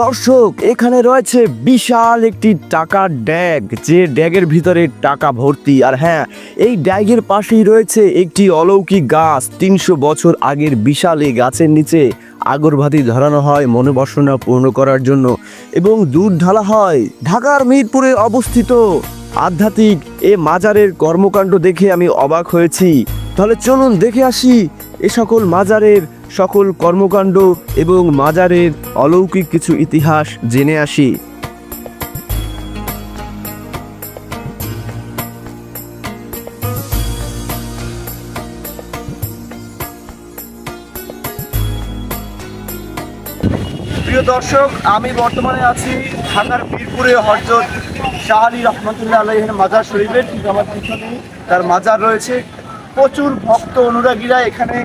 দর্শক, এখানে রয়েছে বিশাল একটি টাকার ড্যাগ, যে ড্যাগের ভিতরে টাকা ভর্তি। আর হ্যাঁ এই ড্যাগের পাশেই রয়েছে একটি অলৌকিক গাছ। তিনশো বছর আগের বিশাল এই গাছের নিচে আগরবাতি ধরানো হয় মনোবাসনা পূর্ণ করার জন্য এবং দুধ ঢালা হয়। ঢাকার মিরপুরে অবস্থিত আধ্যাত্মিক এ মাজারের কর্মকাণ্ড দেখে আমি অবাক হয়েছি। তাহলে চলুন দেখে আসি এ সকল মাজারের সকল কর্মকাণ্ড এবং মাজারের অলৌকিক কিছু ইতিহাস জেনে আসি। প্রিয় দর্শক, আমি বর্তমানে আছি ঢাকার বীরপুরে হরজত শাহ আলী রহমতুল্লাহ আলাইহের মাজার শরীফের ঠিক আমার পিছনে তার মাজার রয়েছে। প্রচুর ভক্ত অনুরাগীরা এখানে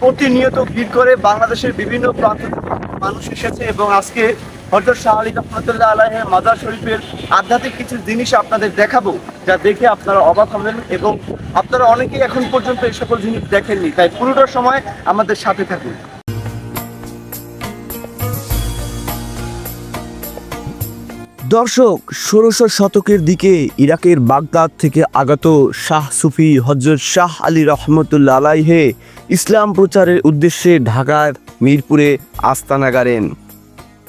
প্রতিনিয়ত ভিড় করে বাংলাদেশের বিভিন্ন প্রান্ত মানুষ এসেছে এবং আজকে হজরত শাহ আলী রহমতুল্লাহ আলাইহের মাজার শরীফের আধ্যাত্মিক কিছু জিনিস আপনাদের দেখাবো যা দেখে আপনারা অবাক হবেন এবং আপনারা অনেকেই এখন পর্যন্ত এই সকল জিনিস দেখেননি। তাই পুরোটা সময় আমাদের সাথে থাকুন। দর্শক, ষোড়শ শতকের দিকে ইরাকের বাগদাদ থেকে আগত শাহ সুফি হজরত শাহ আলী রহমতুল্লা আলাইহে ইসলাম প্রচারের উদ্দেশ্যে ঢাকার মিরপুরে আস্তানা গাড়েন।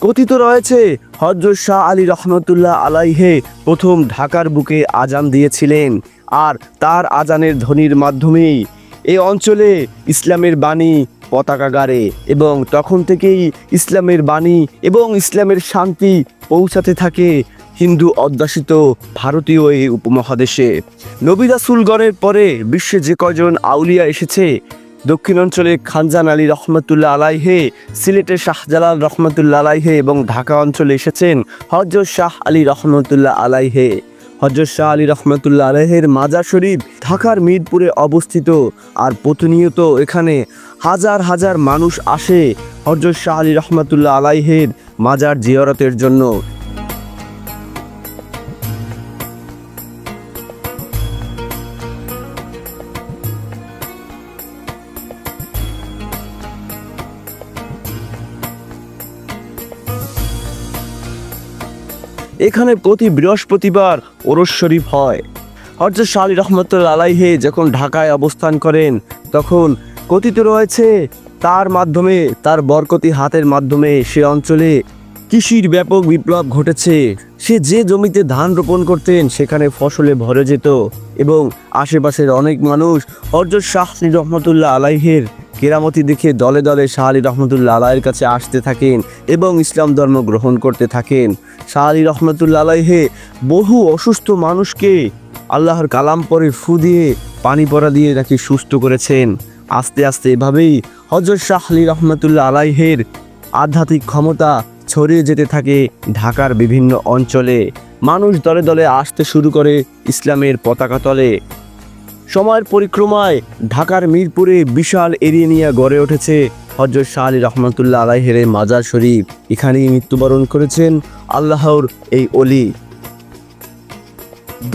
কথিত রয়েছে হজরত শাহ আলী রহমতুল্লাহ আলাইহে প্রথম ঢাকার বুকে আজান দিয়েছিলেন আর তার আজানের ধ্বনির মাধ্যমেই এই অঞ্চলে ইসলামের বাণী পতাকা গাড়ে এবং তখন থেকেই ইসলামের বাণী এবং ইসলামের শান্তি পৌঁছাতে থাকে হিন্দু অধ্যাসিত ভারতীয় এই উপমহাদেশে। নবী রাসূলগণের পরে বিশ্বে যে কয়জন আউলিয়া এসেছে দক্ষিণাঞ্চলে খানজান আলী রহমতুল্লাহ আলাইহে, সিলেটের শাহজালাল রহমতুল্লাহ আলাইহে এবং ঢাকা অঞ্চলে এসেছেন হজরত শাহ আলী রহমতুল্লাহ আলাইহে। হজরত শাহ আলী রহমতুল্লা আলহের মাজার শরীফ ঢাকার মিরপুরে অবস্থিত। আর প্রতিনিয়ত এখানে হাজার হাজার মানুষ আসে হজরত শাহ আলী রহমতুল্লা আলাইহের মাজার জিয়ারতের জন্য। এখানে প্রতি বৃহস্পতিবার ওরস শরীফ হয়। হজরত শাহ আলী রহমতুল্লা আলাইহে যখন ঢাকায় অবস্থান করেন, তখন কথিত রয়েছে, তার মাধ্যমে, তার বরকতি হাতের মাধ্যমে সে অঞ্চলে কৃষির ব্যাপক বিপ্লব ঘটেছে। সে যে জমিতে ধান রোপণ করতেন, সেখানে ফসলে ভরে যেত এবং আশেপাশের অনেক মানুষ হজরত শাহ রহমতুল্লাহ আলাইহের কেরামতি দেখে দলে দলে শাহ আলী রহমতুল্লা আলাইয়ের কাছে আসতে থাকেন এবং ইসলাম ধর্ম গ্রহণ করতে থাকেন। শাহ আলী রহমতুল্লা আলাইহে বহু অসুস্থ মানুষকে আল্লাহর কালাম পরে ফু দিয়ে পানি পরা দিয়ে নাকি সুস্থ করেছেন। আস্তে আস্তে এভাবেই হজরত শাহ আলী রহমতুল্লা আলাইহের আধ্যাত্মিক ক্ষমতা ছড়িয়ে যেতে থাকে ঢাকার বিভিন্ন অঞ্চলে। মানুষ দলে দলে আসতে শুরু করে ইসলামের পতাকা তলে। সময়ের পরিক্রমায় ঢাকার মিরপুরে বিশাল এরিয়া নিয়ে গড়ে উঠেছে হজরত শাহ আলী রহমতুল্লাহ আলাইহের মাজার শরীফ। এখানেই মৃত্যুবরণ করেছেন আল্লাহর এই অলি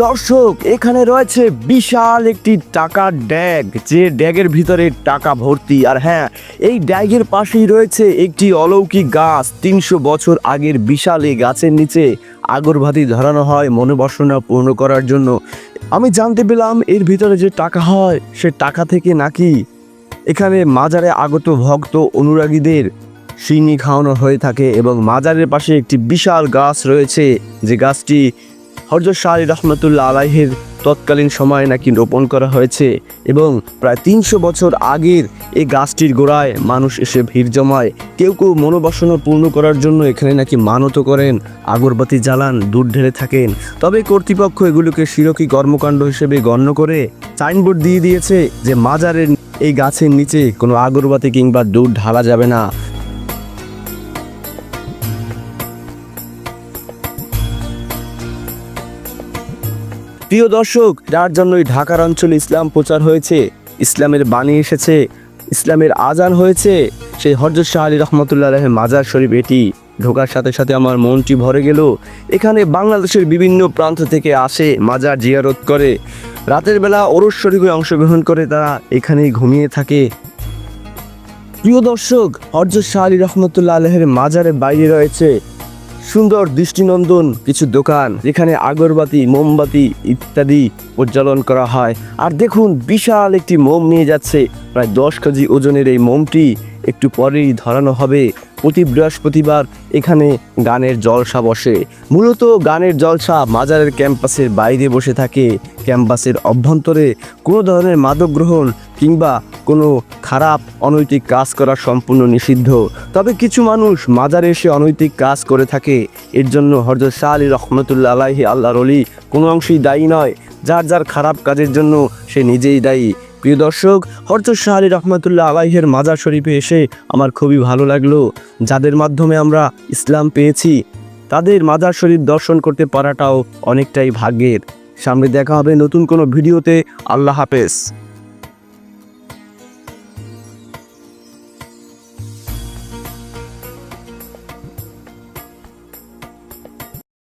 দর্শক, এখানে রয়েছে বিশাল একটি টাকার ড্যাগ, যে ড্যাগের ভিতরে টাকা ভর্তি। আর হ্যাঁ এই ড্যাগের পাশেই রয়েছে একটি অলৌকিক গাছ। তিনশো বছর আগের বিশাল এই গাছের নিচে আগরবাতি ধরানো হয় মনোবাসনা পূর্ণ করার জন্য। আমি জানতে পেলাম এর ভিতরে যে টাকা হয়, সে টাকা থেকে নাকি এখানে মাজারে আগত ভক্ত অনুরাগীদের সিন্নি খাওয়ানো হয়ে থাকে এবং মাজারের পাশে একটি বিশাল গাছ রয়েছে, যে গাছটি হরজত শাহ আলী রহমতুল্লাহ আলাইহের তৎকালীন সময়ে নাকি রোপণ করা হয়েছে এবং প্রায় তিনশো বছর আগের এই গাছটির গোড়ায় মানুষ এসে ভিড় জমায়। কেউ কেউ মনোবাসনা পূর্ণ করার জন্য এখানে নাকি মানত করেন, আগরবাতি জ্বালান, দুধ ঢেলে থাকেন। তবে কর্তৃপক্ষ এগুলোকে শিরকি কর্মকাণ্ড হিসেবে গণ্য করে সাইনবোর্ড দিয়ে দিয়েছে যে মাজারের এই গাছের নিচে কোনো আগরবাতি কিংবা দুধ ঢালা যাবে না। প্রিয় দর্শক, যার জন্যই ঢাকার অঞ্চলে ইসলাম প্রচার হয়েছে, ইসলামের বাণী এসেছে, ইসলামের আজান হয়েছে, সেই হরজত শাহ আলী রহমতুল্লাহ আলহের মাজার শরীফ এটি ঢোকার সাথে সাথে আমার মনটি ভরে গেল। এখানে বাংলাদেশের বিভিন্ন প্রান্ত থেকে আসে, মাজার জিয়ারত করে। রাতের বেলা ওরস শরীফে অংশগ্রহণ করে তারা এখানেই ঘুমিয়ে থাকে। প্রিয় দর্শক, হরজত শাহ আলী রহমতুল্লাহ আলহের মাজারের বাইরে রয়েছে সুন্দর দৃষ্টিনন্দন কিছু দোকান যেখানে আগরবাতি, মোমবাতি ইত্যাদি উজ্জ্বলন করা হয়। আর দেখুন, বিশাল একটি মোম নিয়ে যাচ্ছে। প্রায় দশ কেজি ওজনের এই মোমটি একটু পরেই ধরানো হবে। প্রতি বৃহস্পতিবার এখানে গানের জলসা বসে। মূলত গানের জলসা মাজারের ক্যাম্পাসের বাইরে বসে থাকে। ক্যাম্পাসের অভ্যন্তরে কোনো ধরনের মাদক গ্রহণ কিংবা কোনো খারাপ অনৈতিক কাজ করা সম্পূর্ণ নিষিদ্ধ। তবে কিছু মানুষ মাজারে এসে অনৈতিক কাজ করে থাকে। এর জন্য হরজত শাহ আলী রহমতুল্লা আলাহি আল্লাহর অলি কোনো অংশেই দায়ী নয়। যার যার খারাপ কাজের জন্য সে নিজেই দায়ী। প্রিয় দর্শক হরজত শাহ আলী রহমতুল্লাহ আলাইহের মাজার শরীফে এসে আমার খুবই ভালো লাগল। যাদের মাধ্যমে আমরা ইসলাম পেয়েছি, তাদের মাজার শরীফ দর্শন করতে পারাটাও অনেকটাই ভাগ্যের। সামনে দেখা হবে নতুন কোনো ভিডিওতে। আল্লাহ হাফেজ।